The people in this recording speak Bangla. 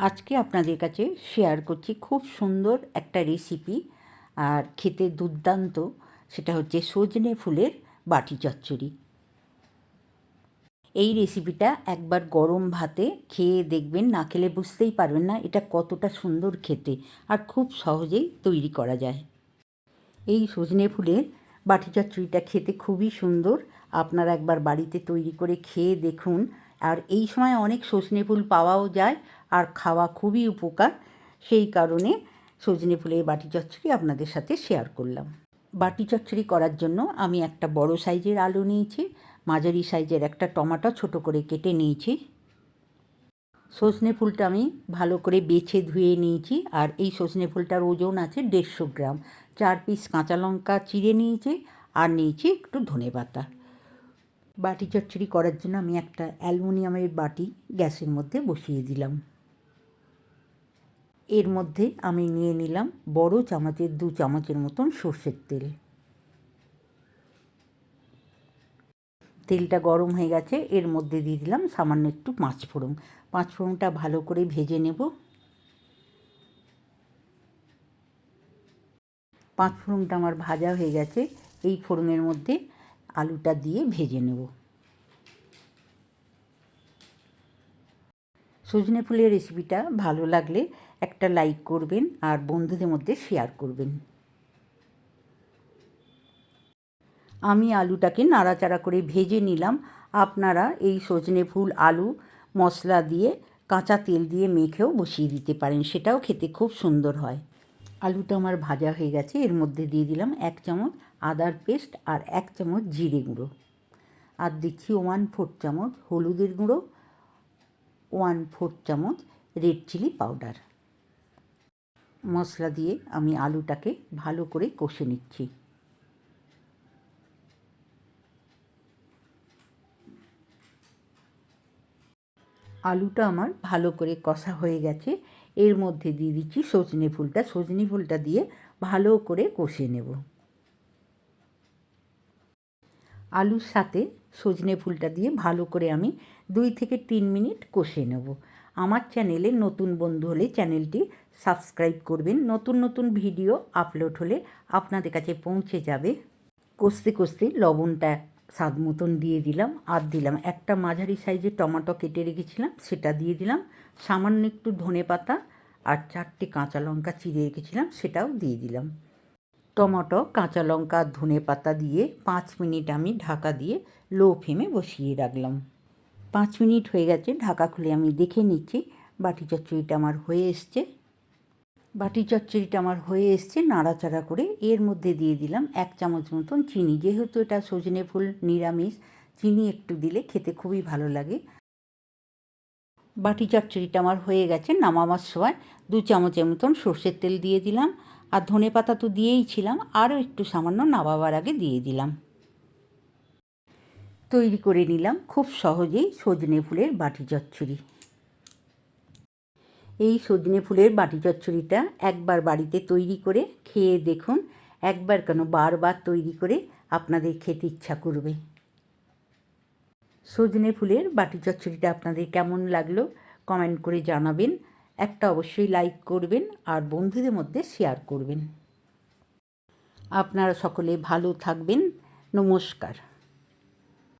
আজকে আপনাদের কাছে শেয়ার করছি খুব সুন্দর একটা রেসিপি আর খেতে দুর্দান্ত। সেটা হচ্ছে সজনে ফুলের বাটি চচ্চড়ি। এই রেসিপিটা একবার গরম ভাতে খেয়ে দেখবেন, না খেলে বুঝতেই পারবেন না এটা কতটা সুন্দর খেতে আর খুব সহজেই তৈরি করা যায়। এই সজনে ফুলের বাটি চচ্চড়িটা খেতে খুবই সুন্দর। আপনারা একবার বাড়িতে তৈরি করে খেয়ে দেখুন আর এই সময় অনেক সজনে ফুল পাওয়াও যায় আর খাওয়া খুবই উপকার। সেই কারণে সজনে ফুলের বাটি চচ্চড়ি আপনাদের সাথে শেয়ার করলাম। বাটি চচ্চড়ি করার জন্য আমি একটা বড় সাইজের আলু নিয়েছি, মাঝারি সাইজের একটা টমাটো ছোট করে কেটে নিয়েছি। সজনে ফুলটা আমি ভালো করে বেছে ধুয়ে নিয়েছি আর এই সজনে ফুলটার ওজন আছে দেড়শো গ্রাম। চার পিস কাঁচা লঙ্কা চিড়ে নিয়েছি আর নিয়েছি একটু ধনে পাতা। বাটি চচ্চড়ি করার জন্য আমি একটা অ্যালুমিনিয়ামের বাটি গ্যাসের মধ্যে বসিয়ে দিলাম। এর মধ্যে আমি নিয়ে নিলাম বড় চামচের দু চামচের মতন সর্ষের তেল। তেলটা গরম হয়ে গেছে, এর মধ্যে দিয়ে দিলাম সামান্য একটু পাঁচ ফোড়ন। পাঁচ ফোড়নটা ভালো করে ভেজে নেব। পাঁচ ফোড়নটা আমার ভাজা হয়ে গেছে, এই ফোড়নের মধ্যে আলুটা দিয়ে ভেজে নেব। সজনে ফুলের রেসিপিটা ভালো লাগলে একটা লাইক করবেন আর বন্ধুদের মধ্যে শেয়ার করবেন। আমি আলুটাকে নাড়াচাড়া করে ভেজে নিলাম। আপনারা এই সজনে ফুল, আলু, মশলা দিয়ে কাঁচা তেল দিয়ে মেখেও বসিয়ে দিতে পারেন, সেটাও খেতে খুব সুন্দর হয়। আলুটা আমার ভাজা হয়ে গেছে, এর মধ্যে দিয়ে দিলাম এক চামচ আদার পেস্ট আর এক চামচ জিরে গুঁড়ো। আর দিচ্ছি ওয়ান ফোর চামচ হলুদের গুঁড়ো, ওয়ান ফোর চামচ রেড চিলি পাউডার। মশলা দিয়ে আমি আলুটাকে ভালো করে কষে নিচ্ছি। আলুটা আমার ভালো করে কষা হয়ে গেছে। এর মধ্যে দিয়ে দিচ্ছি সজনে ফুলটা। সজনে ফুলটা দিয়ে ভালো করে কষে নেব। আলুর সাথে সজনে ফুলটা দিয়ে ভালো করে আমি দুই থেকে তিন মিনিট কষে নেব। আমার চ্যানেলে নতুন বন্ধু হলে চ্যানেলটি সাবস্ক্রাইব করবেন। নতুন নতুন ভিডিও আপলোড হলে আপনাদের কাছে পৌঁছে যাবে। কষতে কষতে লবণটা স্বাদ মতন দিয়ে দিলাম আর দিলাম। একটা মাঝারি সাইজের টমেটো কেটে রেখেছিলাম, সেটা দিয়ে দিলাম। সামান্য একটু ধনে পাতা আর চারটে কাঁচা লঙ্কা চিড়ে রেখেছিলাম, সেটাও দিয়ে দিলাম। টমেটো, কাঁচা লঙ্কা, ধনে পাতা দিয়ে পাঁচ মিনিট আমি ঢাকা দিয়ে লো ফ্লেমে বসিয়ে রাখলাম। পাঁচ মিনিট হয়ে গেছে, ঢাকা খুলে আমি দেখে নিচ্ছি, বাটি চচ্চড়িটা আমার হয়ে এসছে। বাটি চচ্চড়িটা আমার হয়ে এসছে, নাড়াচাড়া করে এর মধ্যে দিয়ে দিলাম এক চামচ মতন চিনি। যেহেতু এটা সজনে ফুল নিরামিষ, চিনি একটু দিলে খেতে খুবই ভালো লাগে। বাটি চচ্চড়িটা আমার হয়ে গেছে নামাবার সময়। দু চামচের মতন সর্ষের তেল দিয়ে দিলাম আর ধনে পাতা তো দিয়েই ছিলাম, আরও একটু সামান্য নামাবার আগে দিয়ে দিলাম। তৈরি করে নিলাম খুব সহজেই সজনে ফুলের বাটি চচ্চড়ি এই সজনে ফুলের বাটি চচ্চড়িটা একবার বাড়িতে তৈরি করে খেয়ে দেখুন। একবার কেন বারবার তৈরি করে আপনাদের খেতে ইচ্ছা করবে। সজনে ফুলের বাটি চচ্চড়িটা আপনাদের কেমন লাগল কমেন্ট করে জানাবেন। একটা অবশ্যই লাইক করবেন আর বন্ধুদের মধ্যে শেয়ার করবেন। আপনারা সকলে ভালো থাকবেন। নমস্কার।